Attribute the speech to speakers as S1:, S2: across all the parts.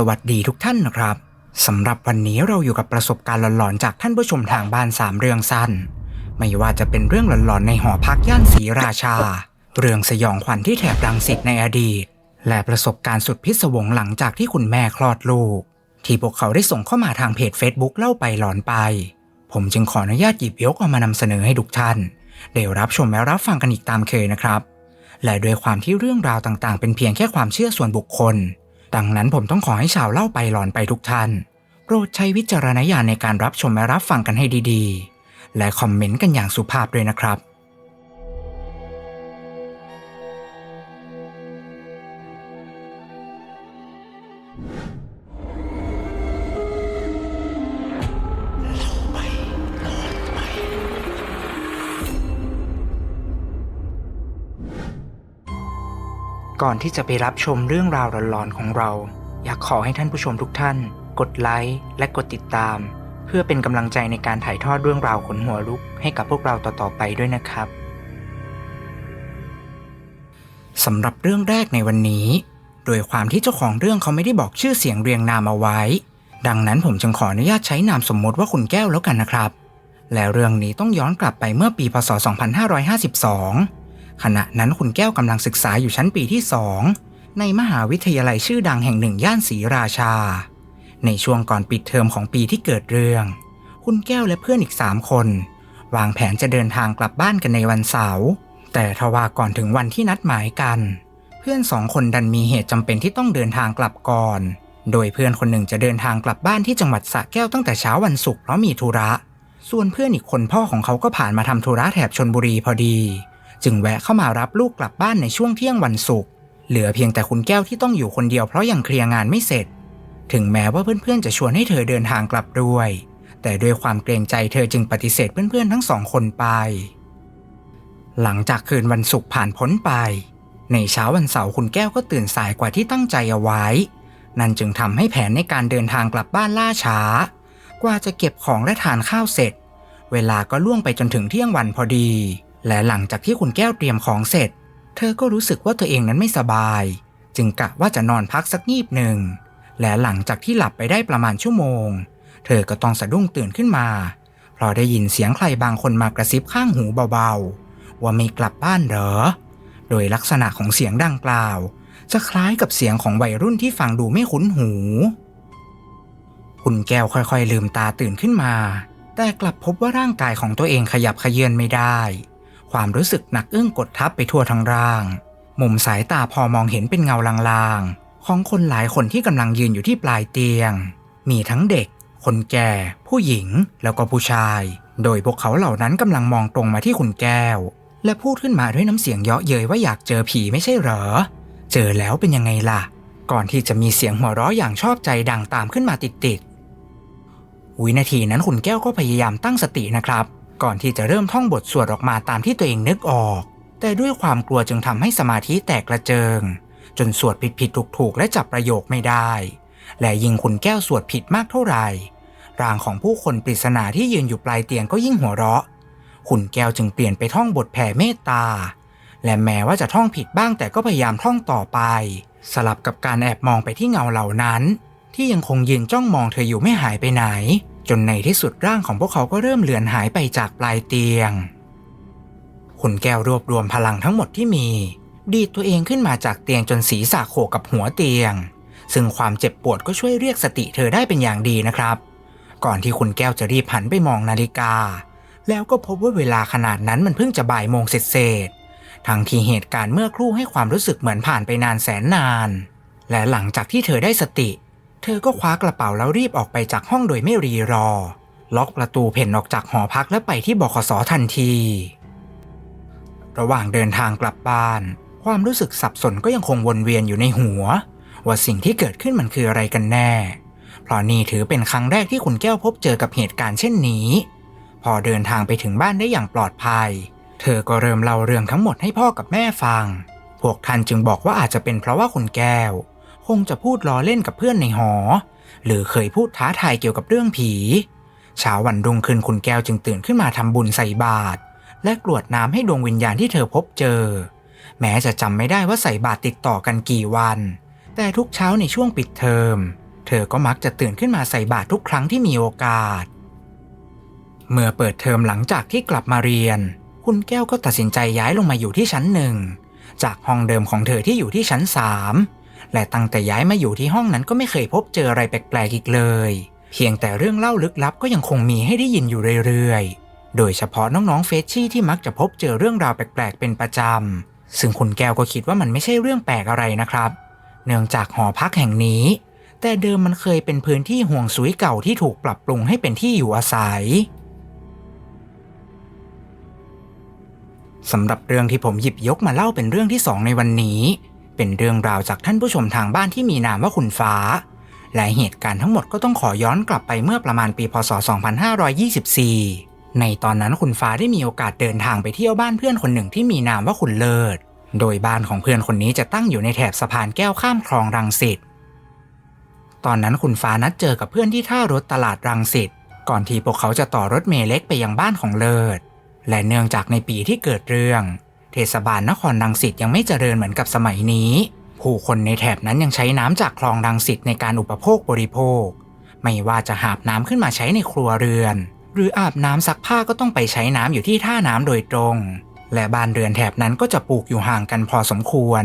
S1: สวัสดีทุกท่านนะครับสำหรับวันนี้เราอยู่กับประสบการณ์หลอนๆจากท่านผู้ชมทางบ้านสามเรื่องสั้น ไม่ว่าจะเป็นเรื่องหลอนๆในหอพักย่านศรีราชา เรื่องสยองขวัญที่แถบรังสิตในอดีต และประสบการณ์สุดพิศวงหลังจากที่คุณแม่คลอดลูก ที่พวกเขาได้ส่งเข้ามาทางเพจ Facebook เล่าไปหลอนไป ผมจึงขออนุญาตหยิบยกเอามานำเสนอให้ทุกท่านได้รับชมและรับฟังกันอีกตามเคยนะครับ และด้วยความที่เรื่องราวต่างๆ เป็นเพียงแค่ความเชื่อส่วนบุคคล ดังนั้นผมต้องขอให้ชาวเล่าไปหลอนไปทุกท่าน โปรดใช้วิจารณญาณในการรับชมและรับฟังกันให้ดีๆ และคอมเมนต์กันอย่างสุภาพด้วยนะครับ ก่อนที่จะไปรับชมเรื่องราวหลอนๆของเรา อยากขอให้ท่านผู้ชมทุกท่าน กดไลค์และกดติดตาม เพื่อเป็นกำลังใจในการถ่ายทอดเรื่องราวขนหัวลุกให้กับพวกเราต่อๆไปด้วยนะครับสำหรับเรื่องแรกในวันนี้ โดยความที่เจ้าของเรื่องเขาไม่ได้บอกชื่อเสียงเรียงนามเอาไว้ ดังนั้นผมจึงขออนุญาตใช้นามสมมติว่าคุณแก้วแล้วกันนะครับ และเรื่องนี้ต้องย้อนกลับไปเมื่อปีพศ 2552 ขณะนั้นคุณแก้วกำลังศึกษาอยู่ชั้นปีที่สองในมหาวิทยาลัยชื่อดังแห่งหนึ่งย่านศรีราชา ในช่วงก่อนปิดเทอมของปีที่เกิดเรื่อง คุณแก้วและเพื่อนอีกสามคน วางแผนจะเดินทางกลับบ้านกันในวันเสาร์แต่ทว่าก่อนถึงวันที่นัดหมายกัน เพื่อนสองคนดันมีเหตุจำเป็นที่ต้องเดินทางกลับก่อน โดยเพื่อนคนหนึ่งจะเดินทางกลับบ้านที่จังหวัดสระแก้วตั้งแต่เช้าวันศุกร์เพราะมีธุระ ส่วนเพื่อนอีกคนพ่อของเขาก็ผ่านมาทำธุระแถบชนบุรีพอดี จึงแวะเข้ามารับลูกกลับบ้านในช่วงเที่ยงวันศุกร์เหลือเพียงแต่คุณแก้วที่ต้องอยู่คนเดียวเพราะยังเคลียร์งานไม่เสร็จ ถึงแม้ว่าเพื่อนๆจะชวนให้เธอเดินทางกลับด้วย แต่ด้วยความเกรงใจเธอจึงปฏิเสธเพื่อนๆทั้งสองคนไป หลังจากคืนวันศุกร์ผ่านพ้นไป ในเช้าวันเสาร์คุณแก้วก็ตื่นสายกว่าที่ตั้งใจเอาไว้ นั่นจึงทำให้แผนในการเดินทางกลับบ้านล่าช้า กว่าจะเก็บของและทานข้าวเสร็จ เวลาก็ล่วงไปจนถึงเที่ยงวันพอดี และหลังจากที่คุณแก้วเตรียมของเสร็จ เธอก็รู้สึกว่าตัวเองนั้นไม่สบาย จึงกะว่าจะนอนพักสักงีบหนึ่ง และหลังจากที่หลับไปได้ประมาณชั่วโมง เธอก็ต้องสะดุ้งตื่นขึ้นมา เพราะได้ยินเสียงใครบางคนมากระซิบข้างหูเบาๆ ว่าไม่กลับบ้านเหรอ โดยลักษณะของเสียงดังกล่าว จะคล้ายกับเสียงของวัยรุ่นที่ฟังดูไม่คุ้นหู คุณแก้วค่อยๆ ลืมตาตื่นขึ้นมา แต่กลับพบว่าร่างกายของตัวเองขยับเขยือนไม่ได้ ความรู้สึกหนักอึ้งกดทับไปทั่วทั้งร่าง มุมสายตาพอมองเห็นเป็นเงาลางๆ ของคนหลายคนที่กำลังยืนอยู่ที่ปลายเตียง มีทั้งเด็ก คนแก่ ผู้หญิง แล้วก็ผู้ชาย โดยพวกเขาเหล่านั้นกำลังมองตรงมาที่คุณแก้ว และพูดขึ้นมาด้วยน้ำเสียงเยาะเย้ยว่าอยากเจอผีไม่ใช่เหรอ เจอแล้วเป็นยังไงล่ะ ก่อนที่จะมีเสียงหัวเราะอย่างชอบใจดังตามขึ้นมาติดๆวินาทีนั้นคุณแก้วก็พยายามตั้งสตินะครับ ก่อนที่จะเริ่มท่องบทสวดออกมาตามที่ตัวเองนึกออก แต่ด้วยความกลัวจึงทำให้สมาธิแตกกระเจิง จนสวดผิดผิดถูกถูกและจับประโยคไม่ได้ และยิ่งคุณแก้วสวดผิดมากเท่าไหร่ร่างของผู้คนปริศนาที่ยืนอยู่ปลายเตียงก็ยิ่งหัวเราะ คุณแก้วจึงเปลี่ยนไปท่องบทแผ่เมตตา และแม้ว่าจะท่องผิดบ้างแต่ก็พยายามท่องต่อไป สลับกับการแอบมองไปที่เงาเหล่านั้น ที่ยังคงยืนจ้องมองเธออยู่ไม่หายไปไหน จนในที่สุดร่างของพวกเขาก็เริ่มเลือนหายไปจากปลายเตียง คุณแก้วรวบรวมพลังทั้งหมดที่มี ดีดตัวเองขึ้นมาจากเตียงจนศีรษะโขกกับหัวเตียง ซึ่งความเจ็บปวดก็ช่วยเรียกสติเธอได้เป็นอย่างดีนะครับ ก่อนที่คุณแก้วจะรีบหันไปมองนาฬิกา แล้วก็พบว่าเวลาขนาดนั้นมันเพิ่งจะบ่ายโมงเศษทั้งที่เหตุการณ์เมื่อครู่ให้ความรู้สึกเหมือนผ่านไปนานแสนนาน และหลังจากที่เธอได้สติ เธอก็คว้ากระเป๋าแล้วรีบออกไปจากห้องโดยไม่รีรอ ล็อกประตูเพ่นออกจากหอพักและไปที่บขสทันที ระหว่างเดินทางกลับบ้าน ความรู้สึกสับสนก็ยังคงวนเวียนอยู่ในหัว ว่าสิ่งที่เกิดขึ้นมันคืออะไรกันแน่ เพราะนี่ถือเป็นครั้งแรกที่คุณแก้วพบเจอกับเหตุการณ์เช่นนี้ พอเดินทางไปถึงบ้านได้อย่างปลอดภัย เธอก็เริ่มเล่าเรื่องทั้งหมดให้พ่อกับแม่ฟัง พวกท่านจึงบอกว่าอาจจะเป็นเพราะว่าคุณแก้ว คงจะพูดล้อเล่นกับเพื่อนในหอ หรือเคยพูดท้าทายเกี่ยวกับเรื่องผีเช้าวันรุ่งขึ้นคุณแก้วจึงตื่นขึ้นมาทำบุญใส่บาตรและกรวดน้ำให้ดวงวิญญาณที่เธอพบเจอ แม้จะจำไม่ได้ว่าใส่บาตรติดต่อกันกี่วัน แต่ทุกเช้าในช่วงปิดเทอม เธอก็มักจะตื่นขึ้นมาใส่บาตรทุกครั้งที่มีโอกาส เมื่อเปิดเทอมหลังจากที่กลับมาเรียน คุณแก้วก็ตัดสินใจย้ายลงมาอยู่ที่ชั้นหนึ่งจากห้องเดิมของเธอที่อยู่ที่ชั้นสาม และตั้งแต่ย้ายมาอยู่ที่ห้องนั้นก็ไม่เคยพบเจออะไรแปลกๆอีกเลย เพียงแต่เรื่องเล่าลึกลับก็ยังคงมีให้ได้ยินอยู่เรื่อยๆ โดยเฉพาะน้องๆเฟชชี่ที่มักจะพบเจอเรื่องราวแปลกๆเป็นประจำ ซึ่งคุณแก้วก็คิดว่ามันไม่ใช่เรื่องแปลกอะไรนะครับ เนื่องจากหอพักแห่งนี้ แต่เดิมมันเคยเป็นพื้นที่ห่วงสุยเก่าที่ถูกปรับปรุงให้เป็นที่อยู่อาศัยสำหรับเรื่องที่ผมหยิบยกมาเล่าเป็นเรื่องที่สองในวันนี้ เป็นเรื่องราวจากท่านผู้ชมทางบ้านที่มีนามว่าคุณฟ้า และเหตุการณ์ทั้งหมดก็ต้องขอย้อนกลับไปเมื่อประมาณปีพศ 2524 ในตอนนั้นคุณฟ้าได้มีโอกาสเดินทางไปเที่ยวบ้านเพื่อนคนหนึ่งที่มีนามว่าคุณเลิศ โดยบ้านของเพื่อนคนนี้จะตั้งอยู่ในแถบสะพานแก้วข้ามคลองรังสิต ตอนนั้นคุณฟ้านัดเจอกับเพื่อนที่ท่ารถตลาดรังสิต ก่อนที่พวกเขาจะต่อรถเมล์เล็กไปยังบ้านของเลิศ และเนื่องจากในปีที่เกิดเรื่อง เทศบาลนครรังสิตยังไม่เจริญเหมือนกับสมัยนี้ ผู้คนในแถบนั้นยังใช้น้ำจากคลองรังสิตในการอุปโภคบริโภค ไม่ว่าจะหาบน้ำขึ้นมาใช้ในครัวเรือน หรืออาบน้ำซักผ้าก็ต้องไปใช้น้ำอยู่ที่ท่าน้ำโดยตรง และบ้านเรือนแถบนั้นก็จะปลูกอยู่ห่างกันพอสมควร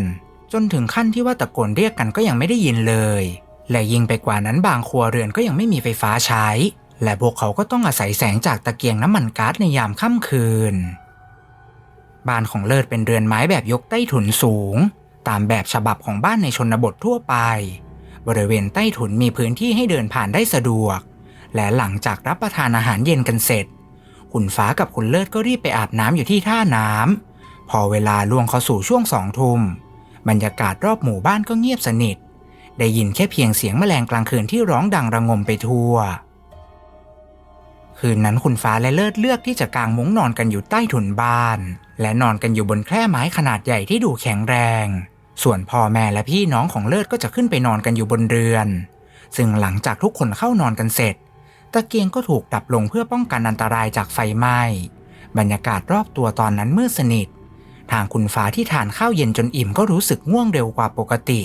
S1: จนถึงขั้นที่ว่าตะโกนเรียกกันก็ยังไม่ได้ยินเลย และยิ่งไปกว่านั้นบางครัวเรือนก็ยังไม่มีไฟฟ้าใช้ และพวกเขาก็ต้องอาศัยแสงจากตะเกียงน้ำมันก๊าซในยามค่ำคืน บ้านของเลิศเป็นเรือนไม้แบบยกใต้ถุนสูง ตามแบบฉบับของบ้านในชนบททั่วไป บริเวณใต้ถุนมีพื้นที่ให้เดินผ่านได้สะดวก และหลังจากรับประทานอาหารเย็นกันเสร็จ คุณฟ้ากับคุณเลิศก็รีบไปอาบน้ำอยู่ที่ท่าน้ำพอเวลาล่วงเข้าสู่ช่วงสองทุ่มบรรยากาศรอบหมู่บ้านก็เงียบสนิท ได้ยินแค่เพียงเสียงแมลงกลางคืนที่ร้องดังระงมไปทั่ว คืนนั้นคุณฟ้าและเลิศเลือกที่จะกางมุ้งนอนกันอยู่ใต้ถุนบ้าน และนอนกันอยู่บนแคร่ไม้ขนาดใหญ่ที่ดูแข็งแรง ส่วนพ่อแม่และพี่น้องของเลิศก็จะขึ้นไปนอนกันอยู่บนเรือน ซึ่งหลังจากทุกคนเข้านอนกันเสร็จ ตะเกียงก็ถูกดับลงเพื่อป้องกันอันตรายจากไฟไหม้บรรยากาศรอบตัวตอนนั้นมืดสนิท ทางคุณฟ้าที่ทานข้าวเย็นจนอิ่มก็รู้สึกง่วงเร็วกว่าปกติ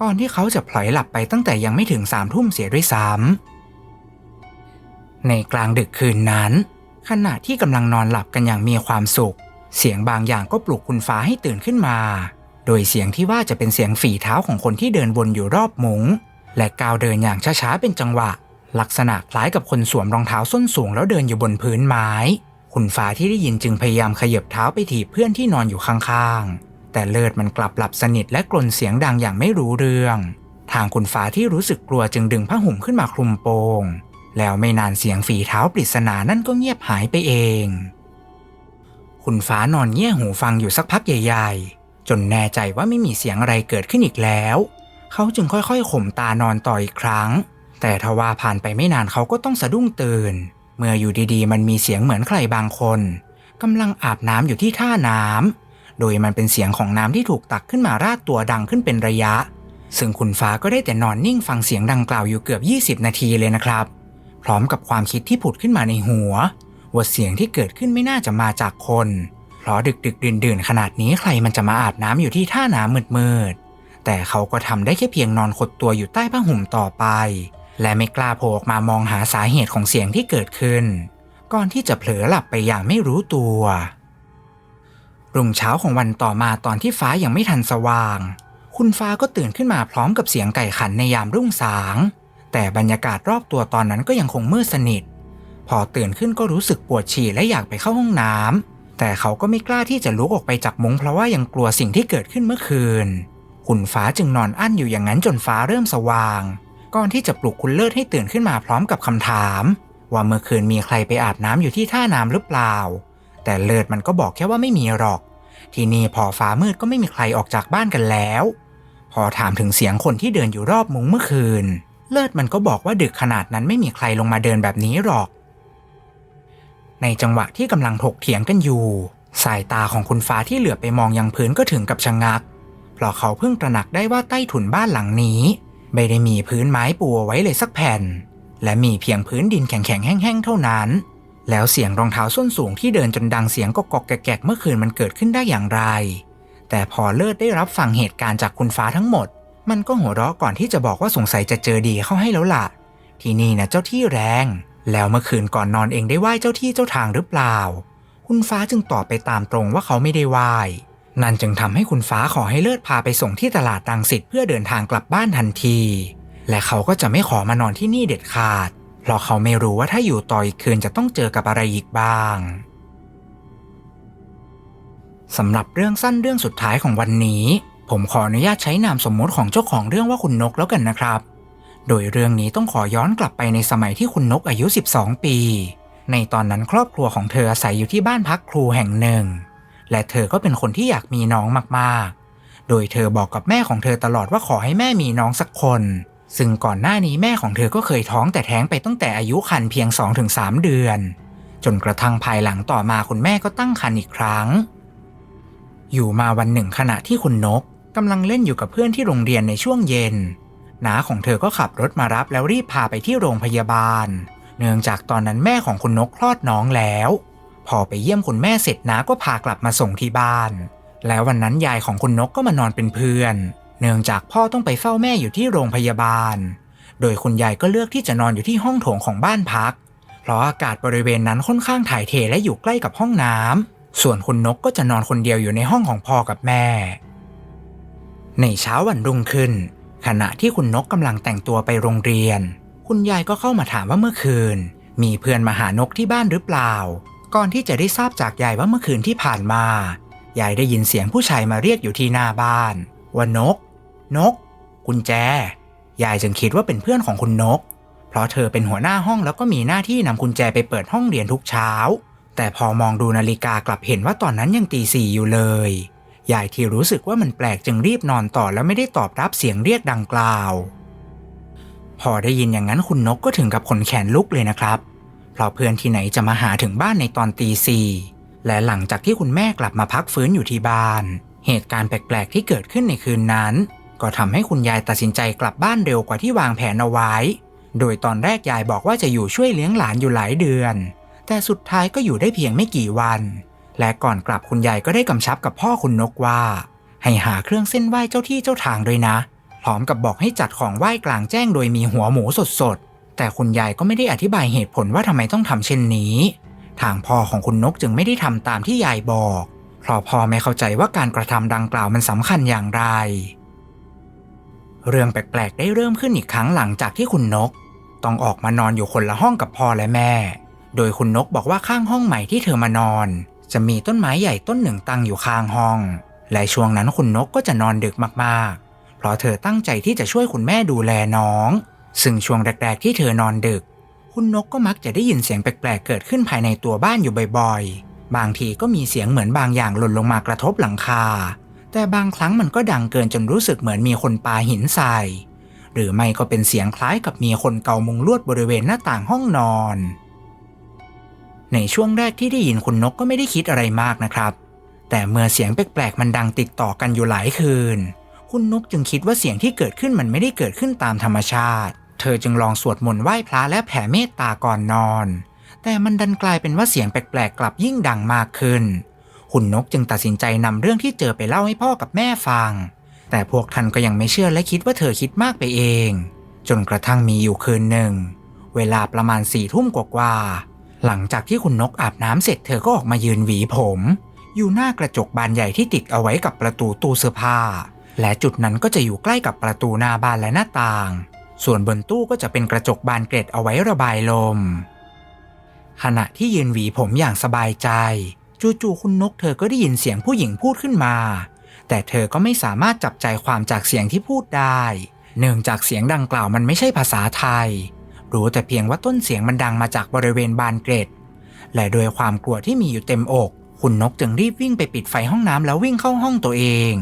S1: ก่อนที่เขาจะพลอยหลับไปตั้งแต่ยังไม่ถึงสามทุ่มเสียด้วยซ้ำ ในกลางดึกคืนนั้น ขณะที่กำลังนอนหลับกันอย่างมีความสุข เสียงบางอย่างก็ปลุกคุณฟ้าให้ตื่นขึ้นมา โดยเสียงที่ว่าจะเป็นเสียงฝีเท้าของคนที่เดินวนอยู่รอบมุง้ง และก้าวเดินอย่างช้าๆเป็นจังหวะ ลักษณะคล้ายกับคนสวมรองเท้าส้นสูงแล้วเดินอยู่บนพื้นไม้ คุณฟ้าที่ได้ยินจึงพยายามขยับเท้าไปถีบเพื่อนที่นอนอยู่ข้างๆ แต่เลิศมันกลับหลับสนิทและกลนเสียงดังอย่างไม่รู้เรื่อง ทางคุณฟ้าที่รู้สึกกลัวจึงดึงผ้าห่มขึ้นมาคลุมโปง แล้วไม่นานเสียงฝีเท้าปริศนานั่นก็เงียบหายไปเอง คุณฟ้านอนเงี่ยหูฟังอยู่สักพักใหญ่ ๆ จนแน่ใจว่าไม่มีเสียงอะไรเกิดขึ้นอีกแล้ว เขาจึงค่อยๆข่มตานอนต่ออีกครั้ง แต่ทว่าผ่านไปไม่นานเขาก็ต้องสะดุ้งตื่น เมื่ออยู่ดีๆ มันมีเสียงเหมือนใครบางคนกำลังอาบน้ำอยู่ที่ท่าน้ำโดยมันเป็นเสียงของน้ำที่ถูกตักขึ้นมาราดตัวดังขึ้นเป็นระยะ ซึ่งคุณฟ้าก็ได้แต่นอนนิ่งฟังเสียงดังกล่าวอยู่เกือบ 20 นาทีเลยนะครับ พร้อมกับความคิดที่ผุดขึ้นมาในหัว ว่าเสียงที่เกิดขึ้นไม่น่าจะมาจากคน เพราะดึกดึกดื่นดื่นขนาดนี้ใครมันจะมาอาบน้ำอยู่ที่ท่าน้ำมืดมืดแต่เขาก็ทำได้แค่เพียงนอนขดตัวอยู่ใต้ผ้าห่มต่อไป และไม่กล้าโผล่ออกมามองหาสาเหตุของเสียงที่เกิดขึ้น ก่อนที่จะเผลอหลับไปอย่างไม่รู้ตัวรุ่งเช้าของวันต่อมาตอนที่ฟ้ายังไม่ทันสว่าง คุณฟ้าก็ตื่นขึ้นมาพร้อมกับเสียงไก่ขันในยามรุ่งสาง แต่บรรยากาศรอบตัวตอนนั้นก็ยังคงมืดสนิท พอตื่นขึ้นก็รู้สึกปวดฉี่และอยากไปเข้าห้องน้ำแต่เขาก็ไม่กล้าที่จะลุกออกไปจากมุ้งเพราะว่ายังกลัวสิ่งที่เกิดขึ้นเมื่อคืน คุณฟ้าจึงนอนอั้นอยู่อย่างนั้นจนฟ้าเริ่มสว่าง ก่อนที่จะปลุกคุณเลิศให้ตื่นขึ้นมาพร้อมกับคำถาม ว่าเมื่อคืนมีใครไปอาบน้ำอยู่ที่ท่าน้ำหรือเปล่า แต่เลิศมันก็บอกแค่ว่าไม่มีหรอก ที่นี้พอฟ้ามืดก็ไม่มีใครออกจากบ้านกันแล้ว พอถามถึงเสียงคนที่เดินอยู่รอบมุ้งเมื่อคืน เลิศมันก็บอกว่าดึกขนาดนั้นไม่มีใครลงมาเดินแบบนี้หรอก ในจังหวะที่กำลังถกเถียงกันอยู่ สายตาของคุณฟ้าที่เหลือไปมองยังพื้นก็ถึงกับชะงัก เพราะเขาเพิ่งตระหนักได้ว่าใต้ถุนบ้านหลังนี้ ไม่ได้มีพื้นไม้ปูเอาไว้เลยสักแผ่น และมีเพียงพื้นดินแข็งๆแห้งๆเท่านั้น แล้วเสียงรองเท้าส้นสูงที่เดินจนดังเสียงก็กอกแกกเมื่อคืนมันเกิดขึ้นได้อย่างไร แต่พอเลิศได้รับฟังเหตุการณ์จากคุณฟ้าทั้งหมด มันก็หัวเราะก่อนที่จะบอกว่าสงสัยจะเจอดีเข้าให้แล้วล่ะ ที่นี่นะเจ้าที่แรง แล้วเมื่อคืนก่อนนอนเองได้ไหว้เจ้าที่เจ้าทางหรือเปล่า คุณฟ้าจึงตอบไปตามตรงว่าเขาไม่ได้ไหว้นั่นจึงทำให้คุณฟ้าขอให้เลิศพาไปส่งที่ตลาดดังสิทธิ์เพื่อเดินทางกลับบ้านทันที และเขาก็จะไม่ขอมานอนที่นี่เด็ดขาด เพราะเขาไม่รู้ว่าถ้าอยู่ต่ออีกคืนจะต้องเจอกับอะไรอีกบ้างสำหรับเรื่องสั้นเรื่องสุดท้ายของวันนี้ ผมขออนุญาตใช้นามสมมติของเจ้าของเรื่องว่าคุณนกแล้วกันนะครับ โดยเรื่องนี้ต้องขอย้อนกลับไปในสมัยที่คุณนกอายุ 12 ปี ในตอนนั้นครอบครัวของเธออาศัยอยู่ที่บ้านพักครูแห่งหนึ่ง และเธอก็เป็นคนที่อยากมีน้องมากๆ โดยเธอบอกกับแม่ของเธอตลอดว่าขอให้แม่มีน้องสักคน ซึ่งก่อนหน้านี้แม่ของเธอก็เคยท้องแต่แท้งไปตั้งแต่อายุครรภ์เพียง 2-3 เดือน จนกระทั่งภายหลังต่อมาคุณแม่ก็ตั้งครรภ์อีกครั้ง อยู่มาวันหนึ่งขณะที่คุณนก กำลังเล่นอยู่กับเพื่อนที่โรงเรียนในช่วงเย็นน้าของเธอก็ขับรถมารับแล้วรีบพาไปที่โรงพยาบาล เนื่องจากตอนนั้นแม่ของคุณนกคลอดน้องแล้ว พอไปเยี่ยมคุณแม่เสร็จน้าก็พากลับมาส่งที่บ้าน แล้ววันนั้นยายของคุณนกก็มานอนเป็นเพื่อน เนื่องจากพ่อต้องไปเฝ้าแม่อยู่ที่โรงพยาบาล โดยคุณยายก็เลือกที่จะนอนอยู่ที่ห้องโถงของบ้านพัก เพราะอากาศบริเวณนั้นค่อนข้างถ่ายเทและอยู่ใกล้กับห้องน้ำส่วนคุณนกก็จะนอนคนเดียวอยู่ในห้องของพ่อกับแม่ ในเช้าวันรุ่งขึ้น ขณะที่คุณนกกำลังแต่งตัวไปโรงเรียน คุณยายก็เข้ามาถามว่าเมื่อคืน มีเพื่อนมาหานกที่บ้านหรือเปล่า ก่อนที่จะได้ทราบจากยายว่าเมื่อคืนที่ผ่านมายายได้ยินเสียงผู้ชายมาเรียกอยู่ที่หน้าบ้าน ว่านก นก กุญแจ ยายจึงคิดว่าเป็นเพื่อนของคุณนก เพราะเธอเป็นหัวหน้าห้องแล้วก็มีหน้าที่นำกุญแจไปเปิดห้องเรียนทุกเช้า แต่พอมองดูนาฬิกากลับเห็นว่าตอนนั้นยังตีสี่อยู่เลย ยายที่รู้สึกว่ามันแปลกจึงรีบนอนต่อแล้วไม่ได้ตอบรับเสียงเรียกดังกล่าว พอได้ยินอย่างนั้นคุณนกก็ถึงกับขนแขนลุกเลยนะครับ เพราะเพื่อนที่ไหนจะมาหาถึงบ้านในตอนตีสี่และหลังจากที่คุณแม่กลับมาพักฟื้นอยู่ที่บ้าน เหตุการณ์แปลกๆที่เกิดขึ้นในคืนนั้น ก็ทำให้คุณยายตัดสินใจกลับบ้านเร็วกว่าที่วางแผนเอาไว้ โดยตอนแรกยายบอกว่าจะอยู่ช่วยเลี้ยงหลานอยู่หลายเดือน แต่สุดท้ายก็อยู่ได้เพียงไม่กี่วัน และก่อนกลับคุณยายก็ได้กำชับกับพ่อคุณนกว่า ให้หาเครื่องเส้นไหว้เจ้าที่เจ้าทางด้วยนะ พร้อมกับบอกให้จัดของไหว้กลางแจ้งโดยมีหัวหมูสดๆ แต่คุณยายก็ไม่ได้อธิบายเหตุผลว่าทำไมต้องทำเช่นนี้ ทางพ่อของคุณนกจึงไม่ได้ทำตามที่ยายบอกเพราะพ่อไม่เข้าใจว่าการกระทำดังกล่าวมันสำคัญอย่างไร เรื่องแปลกๆได้เริ่มขึ้นอีกครั้งหลังจากที่คุณนก ต้องออกมานอนอยู่คนละห้องกับพ่อและแม่ โดยคุณนกบอกว่าข้างห้องใหม่ที่เธอมานอน จะมีต้นไม้ใหญ่ต้นหนึ่งตั้งอยู่ข้างห้อง และช่วงนั้นคุณนกก็จะนอนดึกมากๆ เพราะเธอตั้งใจที่จะช่วยคุณแม่ดูแลน้อง ซึ่งช่วงแรกๆที่เธอนอนดึก คุณนกก็มักจะได้ยินเสียงแปลกๆเกิดขึ้นภายในตัวบ้านอยู่บ่อยๆ บางทีก็มีเสียงเหมือนบางอย่างหล่นลงมากระทบหลังคา แต่บางครั้งมันก็ดังเกินจนรู้สึกเหมือนมีคนปาหินใส่หรือไม่ก็เป็นเสียงคล้ายกับมีคนเกามุงลวดบริเวณหน้าต่างห้องนอน ในช่วงแรกที่ได้ยินคุณนกก็ไม่ได้คิดอะไรมากนะครับ แต่เมื่อเสียงแปลกๆมันดังติดต่อกันอยู่หลายคืน คุณนกจึงคิดว่าเสียงที่เกิดขึ้นมันไม่ได้เกิดขึ้นตามธรรมชาติ เธอจึงลองสวดมนต์ไหว้พระและแผ่เมตตาก่อนนอน แต่มันดันกลายเป็นว่าเสียงแปลกๆกลับยิ่งดังมากขึ้น คุณนกจึงตัดสินใจนำเรื่องที่เจอไปเล่าให้พ่อกับแม่ฟัง แต่พวกท่านก็ยังไม่เชื่อและคิดว่าเธอคิดมากไปเอง จนกระทั่งมีอยู่คืนหนึ่ง เวลาประมาณสี่ทุ่มกว่าๆ หลังจากที่คุณนกอาบน้ำเสร็จเธอก็ออกมายืนหวีผม อยู่หน้ากระจกบานใหญ่ที่ติดเอาไว้กับประตูตู้เสื้อผ้า และจุดนั้นก็จะอยู่ใกล้กับประตูหน้าบานและหน้าต่าง ส่วนบนตู้ก็จะเป็นกระจกบานเกล็ดเอาไว้ระบายลม ขณะที่ยืนหวีผมอย่างสบายใจ จู่ๆคุณนกเธอก็ได้ยินเสียงผู้หญิงพูดขึ้นมา แต่เธอก็ไม่สามารถจับใจความจากเสียงที่พูดได้ เนื่องจากเสียงดังกล่าวมันไม่ใช่ภาษาไทย รู้แต่เพียงว่าต้นเสียงมันดังมาจากบริเวณบานเกล็ดและโดยความกลัวที่มีอยู่เต็มอก คุณนกจึงรีบวิ่งไปปิดไฟห้องน้ำแล้ววิ่งเข้าห้องตัวเอง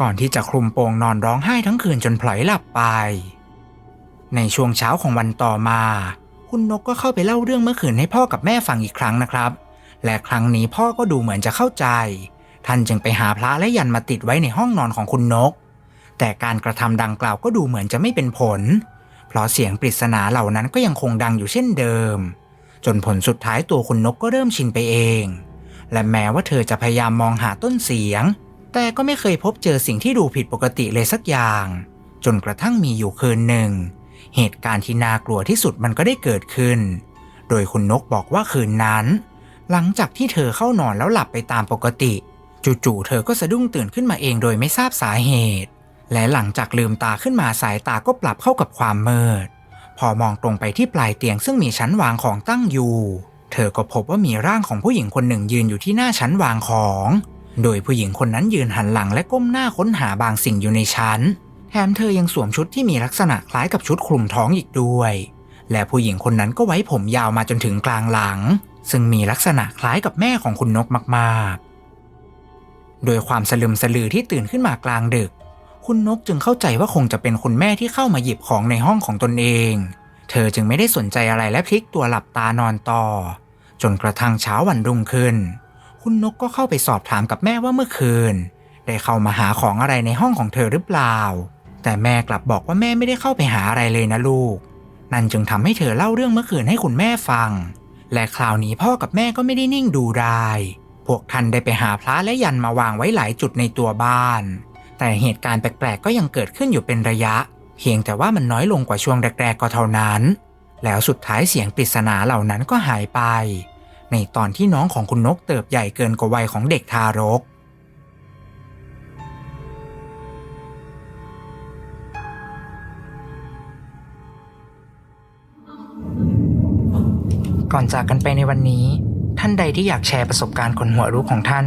S1: ก่อนที่จะคลุมโปงนอนร้องไห้ทั้งคืนจนพลอยหลับไป ในช่วงเช้าของวันต่อมา คุณนกก็เข้าไปเล่าเรื่องเมื่อคืนให้พ่อกับแม่ฟังอีกครั้งนะครับ และครั้งนี้พ่อก็ดูเหมือนจะเข้าใจ ท่านจึงไปหาพระและยันมาติดไว้ในห้องนอนของคุณนก แต่การกระทำดังกล่าวก็ดูเหมือนจะไม่เป็นผลเพราะเสียงปริศนาเหล่านั้นก็ยังคงดังอยู่เช่นเดิม จนผลสุดท้ายตัวคุณนกก็เริ่มชินไปเอง และแม้ว่าเธอจะพยายามมองหาต้นเสียง แต่ก็ไม่เคยพบเจอสิ่งที่ดูผิดปกติเลยสักอย่างจจนกระทั่งมีอยู่คืนหนึ่ง เหตุการณ์ที่น่ากลัวที่สุดมันก็ได้เกิดขึ้น โดยคุณนกบอกว่าคืนนั้น หลังจากที่เธอเข้านอนแล้วหลับไปตามปกติ จู่ๆเธอก็สะดุ้งตื่นขึ้นมาเองโดยไม่ทราบสาเหตุ และหลังจากลืมตาขึ้นมาสายตาก็ปรับเข้ากับความมืด พอมองตรงไปที่ปลายเตียงซึ่งมีชั้นวางของตั้งอยู่ เธอก็พบว่ามีร่างของผู้หญิงคนหนึ่งยืนอยู่ที่หน้าชั้นวางของ โดยผู้หญิงคนนั้นยืนหันหลังและก้มหน้าค้นหาบางสิ่งอยู่ในชั้น แถมเธอยังสวมชุดที่มีลักษณะคล้ายกับชุดคลุมท้องอีกด้วย และผู้หญิงคนนั้นก็ไว้ผมยาวมาจนถึงกลางหลัง ซึ่งมีลักษณะคล้ายกับแม่ของคุณนกมากๆ โดยความสลึมสลือที่ตื่นขึ้นมากลางดึก คุณนกจึงเข้าใจว่าคงจะเป็นคุณแม่ที่เข้ามาหยิบของในห้องของตนเอง เธอจึงไม่ได้สนใจอะไรและพลิกตัวหลับตานอนต่อ จนกระทั่งเช้าวันรุ่งขึ้น คุณนกก็เข้าไปสอบถามกับแม่ว่าเมื่อคืน ได้เข้ามาหาของอะไรในห้องของเธอหรือเปล่า แต่แม่กลับบอกว่าแม่ไม่ได้เข้าไปหาอะไรเลยนะลูก นั่นจึงทำให้เธอเล่าเรื่องเมื่อคืนให้คุณแม่ฟัง และคราวนี้พ่อกับแม่ก็ไม่ได้นิ่งดูได้พวกท่านได้ไปหาพระและยันมาวางไว้หลายจุดในตัวบ้าน แต่เหตุการณ์แปลกๆก็ยังเกิดขึ้นอยู่เป็นระยะ เพียงแต่ว่ามันน้อยลงกว่าช่วงแรกๆก็เท่านั้น แล้วสุดท้ายเสียงปริศนาเหล่านั้นก็หายไป ในตอนที่น้องของคุณนกเติบใหญ่เกินกว่าวัยของเด็กทารกก่อนจากกันไปในวันนี้ ท่านใดที่อยากแชร์ประสบการณ์คนหัวรู้ของท่าน